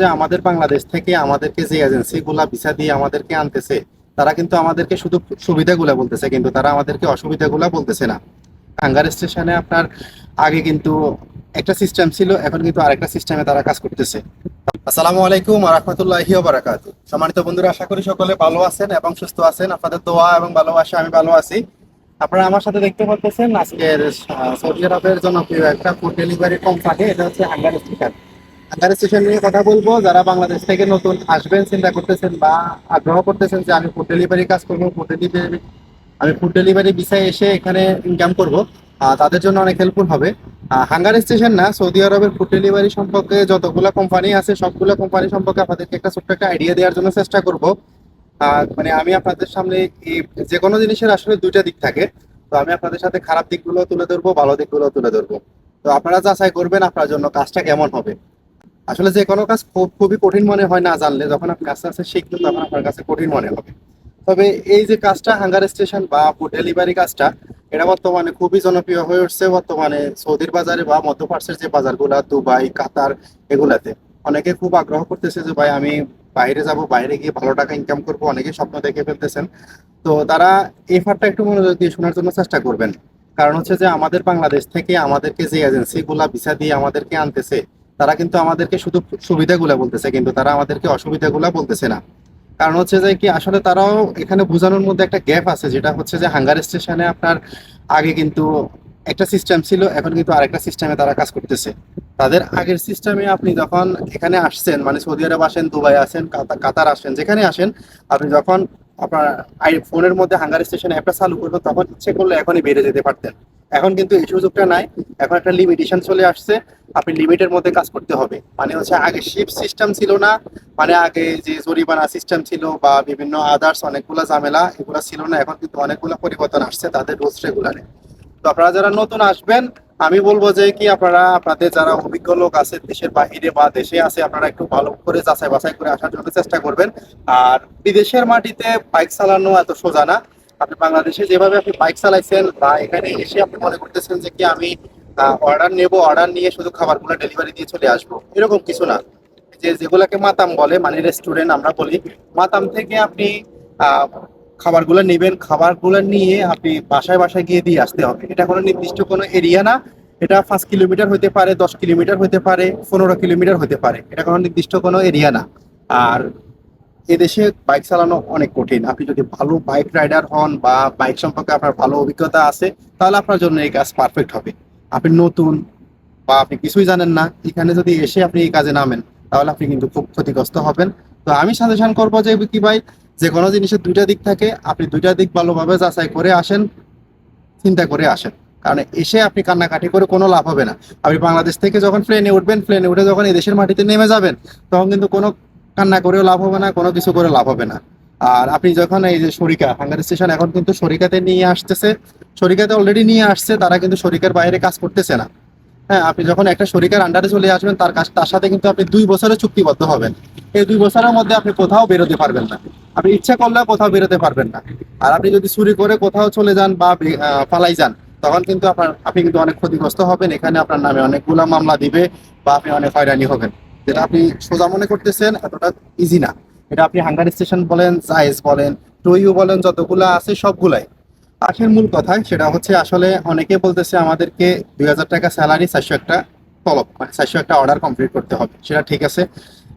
যে আমাদের বাংলাদেশ থেকে আমাদেরকে যে এজেন্সিগুলা ভিসা দিয়ে আমাদেরকে আনতেছে, তারা কিন্তু আমাদেরকে শুধু সুবিধাগুলা বলতেছে, কিন্তু তারা আমাদেরকে অসুবিধাগুলা বলতেছে না। টাঙ্গার স্টেশনে আপনার আগে কিন্তু একটা সিস্টেম ছিল, এখন কিন্তু আরেকটা সিস্টেমে তারা কাজ করতেছে। আসসালামু আলাইকুম রহমতুল্লাহি বারাকাতু। সম্মানিত বন্ধুরা, আশা করি সকলে ভালো আছেন এবং সুস্থ আছেন। আপনাদের দোয়া এবং ভালোবাসা, আমি ভালো আছি। আপনারা আমার সাথে দেখতে পাচ্ছেন আজকের সৌদি আরবের জনপ্রিয় একটা ফুড ডেলিভারি কম থাকে এটা হচ্ছে হাঙ্গার স্টেশন হাঙ্গার স্টেশন নিয়ে কথা বলব। যারা বাংলাদেশ থেকে নতুন আসবেন, চিন্তা করতেছেন বা আগ্রহ করতেছেন যে আমি ফুড ডেলিভারি কাজ করব ফুড ডেলিভারি আমি ফুড ডেলিভারি বিষয়ে এসে এখানে ইনকাম করব তাদের জন্য অনেক হেল্পফুল হবে। হাঙ্গার স্টেশন না সৌদি আরবের ফুড ডেলিভারি সম্পর্কে যতগুলো কোম্পানি আছে, সবগুলো কোম্পানি সম্পর্কে আপনাদেরকে একটা ছোট্ট একটা আইডিয়া দেওয়ার জন্য চেষ্টা করব। মানে আমি আপনাদের সামনে যে কোনো জিনিসের আসলে দুইটা দিক থাকে। তো আমি আপনাদের সাথে খারাপ দিকগুলো তুলে ধরবো, ভালো দিকগুলো তুলে ধরবো। তো আপনারা যাচাই করবেন আপনার জন্য কাজটা কেমন হবে। আসলে যে কোনো কাজ খুব, খুবই কঠিন মনে হয় না জানলে। যখন আপনি আস্তে আছে শিখবেন তখন আপনার কাছে কঠিন মনে হবে। তবে এই যে কাজটা, হাঙ্গার স্টেশন বা ডেলিভারি কাজটা, এটা বর্তমানে খুবই জনপ্রিয় হয়ে উঠছে বর্তমানে সৌদির বাজারে বা মধ্যপ্রাচ্যের যে বাজারগুলা, দুবাই, কাতার এগুলাতে। অনেকে খুব আগ্রহ করতেছে যে, ভাই, আমি বাইরে যাব, বাইরে গিয়ে ভালো টাকা ইনকাম করব। অনেকে স্বপ্ন দেখে ফেলতেছেন। তো তারা এই ফারটা একটু মনোযোগ দিয়ে শোনার জন্য চেষ্টা করবেন। কারণ হচ্ছে যে, আমাদের বাংলাদেশ থেকে আমাদেরকে যে এজেন্সিগুলা ভিসা দিয়ে আমাদেরকে আনতেছে তারা কিন্তু আমাদেরকে শুধু সুবিধাগুলা বলতেছে, কিন্তু তারা আমাদেরকে অসুবিধাগুলা বলতেছে না। কারণ হচ্ছে যে কি, আসলে তারাও এখানে বোঝানোর মধ্যে একটা গ্যাপ আছে, যেটা হচ্ছে যে হাঙ্গার স্টেশনে আপনার আগে কিন্তু একটা সিস্টেম ছিল, এখন কিন্তু আরেকটা সিস্টেমে তারা কাজ করতেছে। তাদের আগের সিস্টেমে আপনি যখন এখানে আসছেন মানে সৌদি আরব আসেন, দুবাই আসেন, কাতা- কাতার আসেন, যেখানে আসেন, আপনি যখন আপনার ফোনের মধ্যে হাঙ্গার স্টেশন অ্যাপটা চালু করবেন, তখন ইচ্ছে করলে এখনই বেড়ে যেতে পারতেন। এখন কিন্তু এই সুযোগটা নাই। এখন একটা লিমিটেশন চলে আসছে। আপনি লিমিটের মধ্যে কাজ করতে হবে। মানে হচ্ছে আগে শিপ সিস্টেম ছিল না। মানে আগে যে জরিমানা সিস্টেম ছিল বা বিভিন্ন আদার্স অনেকগুলো ঝামেলা এগুলো ছিল না। এখন কিন্তু অনেকগুলো পরিবর্তন আসছে তাদের রুলস রেগুলারে তো আপনারা যারা নতুন আসবেন, আমি বলব যে কি আপনারা, আপনাদের যারা অভিজ্ঞ লোক আছে দেশের বাহিরে বা দেশে আছে, আপনারা একটু ভালো করে যাচাই বাছাই করে আসার জন্য চেষ্টা করবেন। আর বিদেশের মাটিতে বাইক চালানো এত সোজা না। আপনি বাংলাদেশে যেভাবে আপনি বাইক চালাইছেন বা এখানে এসে আপনি মনে করতেছেন যে কি আমি অর্ডার নেব অর্ডার নিয়ে শুধু খাবারগুলো ডেলিভারি দিয়ে চলে আসব, এরকম কিছু না। যে যেগুলোকে মাতাম বলে মানে রেস্টুরেন্ট আমরা বলি, মাতাম থেকে আপনি খাবারগুলো নেবেন, খাবারগুলো নিয়ে আপনি বাসায় বাসায় গিয়ে দিয়ে আসতে হবে। এটা কোনো নির্দিষ্ট কোনো এরিয়া না। এটা পাঁচ কিলোমিটার হতে পারে, দশ কিলোমিটার হতে পারে, পনেরো কিলোমিটার হতে পারে। এটা কোনো নির্দিষ্ট কোনো এরিয়া না। আর এদেশে বাইক চালানো অনেক কঠিন। আপনি যদি ভালো বাইক রাইডার হন বা বাইক সম্পর্কে আপনার ভালো অভিজ্ঞতা আছে, তাহলে আপনার জন্য এই কাজ পারফেক্ট হবে। আপনি নতুন বা আপনি কিছুই জানেন না, এখানে যদি এসে আপনি এই কাজে নামেন, তাহলে আপনি কিন্তু খুব ক্ষতিগ্রস্ত হবেন। তো আমি সাজেশন করব যে কি ভাই, যে কোনো জিনিসের দুইটা দিক থাকে, আপনি দুইটা দিক ভালোভাবে যাচাই করে আসেন, চিন্তা করে আসেন। কারণ এসে আপনি কান্নাকাটি করে কোনো লাভ হবে না। আপনি বাংলাদেশ থেকে যখন প্লেনে উঠবেন প্লেনে উঠে যখন এই দেশের মাটিতে নেমে যাবেন, তখন কিন্তু কোনো কান্না করেও লাভ হবে না, কোনো কিছু করে লাভ হবে না। আর আপনি যখন এই যে শরিকা, হাঙ্গার স্টেশন এখন কিন্তু শরিকাতে নিয়ে আসতেছে সরিকাতে অলরেডি নিয়ে আসছে, তারা কিন্তু সরিকার বাইরে কাজ করতেছে না। হ্যাঁ আপনি যখন একটা শরিকার আন্ডারে চলে আসবেন, তার কাছ তার সাথে কিন্তু আপনি দুই বছরে চুক্তিবদ্ধ হবেন। এই দুই বছরের মধ্যে আপনি কোথাও বেরোতে পারবেন না। আপনি ইচ্ছা করলেও কোথাও বেরোতে পারবেন না। আর আপনি যদি চুরি করে কোথাও চলে যান বা পালাই যান, তখন কিন্তু আপনার, আপনি কিন্তু অনেক ক্ষতিগ্রস্ত হবেন। এখানে আপনার নামে অনেকগুলা মামলা দিবে বা আপনি অনেক হয়রানি হবেন। যেটা আপনি সোজা মনে করতেছেন, এতটা ইজি না। এটা আপনি হাঙ্গার স্টেশন বলেন জায়েজ বলেন টইউ বলেন, যতগুলা আছে সবগুলাই। আসল মূল কথা সেটা হচ্ছে আসলে অনেকে বলতেছে আমাদেরকে দুই হাজার টাকা স্যালারি চারশো একটা তলব মানে চারশো একটা অর্ডার কমপ্লিট করতে হবে। সেটা ঠিক আছে।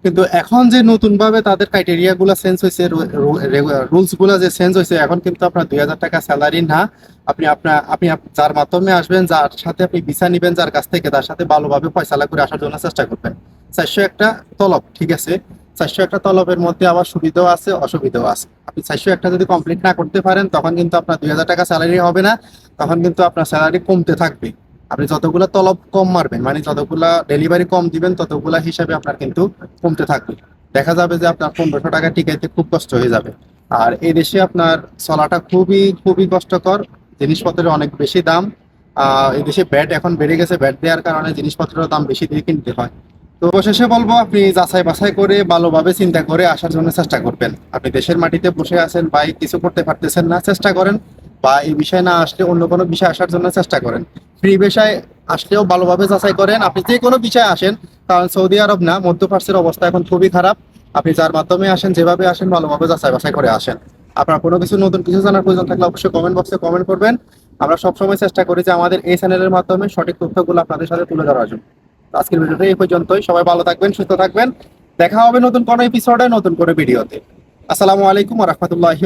কিন্তু এখন যে নতুন ভাবে তাদের ক্রাইটেরিয়া গুলা চেঞ্জ হয়েছে রুলসগুলা যে চেঞ্জ হয়েছে, এখন কিন্তু আপনার দুই হাজার টাকা স্যালারি না। আপনি আপনার আপনি যার মাধ্যমে আসবেন, যার সাথে আপনি ভিসা নিবেন, যার কাছ থেকে, তার সাথে ভালোভাবে ফয়সালা করে আসার জন্য চেষ্টা করবেন। চারশো একটা তলব, ঠিক আছে? চারশো একটা তলবের মধ্যে আবার সুবিধাও আছে, অসুবিধাও আছে। আপনি চারশো একটা যদি কমপ্লিট না করতে পারেন, তখন কিন্তু আপনার দুই হাজার টাকা স্যালারি হবে না, তখন কিন্তু আপনার স্যালারি কমতে থাকবে। আপনি যতগুলা তলব কম মারবেন মানে যতগুলা ডেলিভারি কম দিবেন, ততগুলা হিসাবে আপনার কিন্তু কমতে থাকবে। দেখা যাবে যে আপনার পনেরোশো টাকা টিকাইতে খুব কষ্ট হয়ে যাবে। আর এই দেশে আপনার চলাটা খুবই খুবই কষ্টকর, জিনিসপত্রের অনেক বেশি দাম। এই দেশে ব্যাট এখন বেড়ে গেছে ব্যাট দেওয়ার কারণে জিনিসপত্রের দাম বেশি দিয়ে কিনতে হয়। তো অবশেষে বলব, আপনি যাচাই বাছাই করে ভালোভাবে চিন্তা করে আসার জন্য চেষ্টা করবেন। আপনি দেশের মাটিতে বসে আছেন বা কিছু করতে পারতেছেন না, চেষ্টা করেন। বা এই বিষয়ে না আসলে অন্য কোনো বিষয় আসার জন্য চেষ্টা করেন। ফ্রি বিষয় আসলেও ভালোভাবে যাচাই করেন। আপনি যে কোনো বিষয়ে আসেন, কারণ সৌদি আরব না মধ্যপ্রাচ্যের অবস্থা এখন খুবই খারাপ। আপনি যার মাধ্যমে আসেন, যেভাবে আসেন, ভালোভাবে যাচাই বাছাই করে আসেন। আপনার কোনো কিছু নতুন কিছু জানার প্রয়োজন থাকলে অবশ্যই কমেন্ট বক্সে কমেন্ট করবেন। আমরা সবসময় চেষ্টা করি যে আমাদের এই চ্যানেলের মাধ্যমে সঠিক তথ্যগুলো আপনাদের সাথে তুলে ধরার জন্য। আজকের ভিডিওটা এই পর্যন্তই। সবাই ভালো থাকবেন, সুস্থ থাকবেন। দেখা হবে নতুন কোনো এপিসোডে নতুন কোনো ভিডিওতে। আসসালামু আলাইকুম রহমতুল্লাহি